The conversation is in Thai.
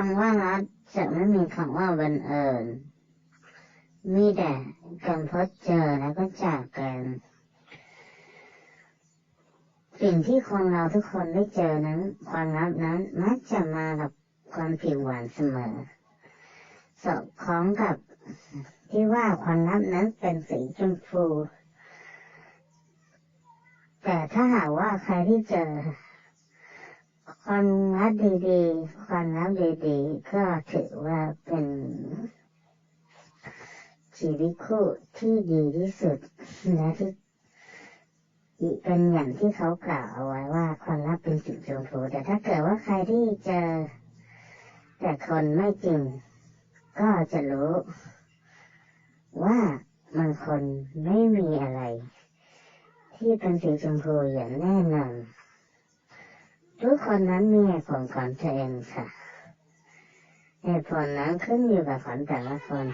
คำว่ารักจะไม่มีคำว่าบังเอิญมีแต่การพบเจอแล้วก็จากกันสิ่งที่คนเราทุกคนได้เจอนั้น ความลับนั้นมักจะมากับความผิวหวานเสมอสอดคล้องกับที่ว่าความลับนั้นเป็นสีชมพูแต่ถ้าหากว่าใครที่เจอ ความลับดีๆ ความลับดีๆ ก็ถือว่าเป็นชีวิตคู่ที่ดีที่สุดและที่อีกเป็นอย่างที่เขากล่าวเอาไว้ว่าความลับเป็นสีชมพูแต่ถ้าเกิดว่าใครที่เจอ แต่คนไม่จริง ก็จะรู้ ว่ามันคนไม่มีอะไร ที่เป็นสีชมพูอย่างแน่นอน คนนั้นมีเหตุผลของตัวเองค่ะเหตุผลนั้นขึ้นอยู่กับคนแต่ละคน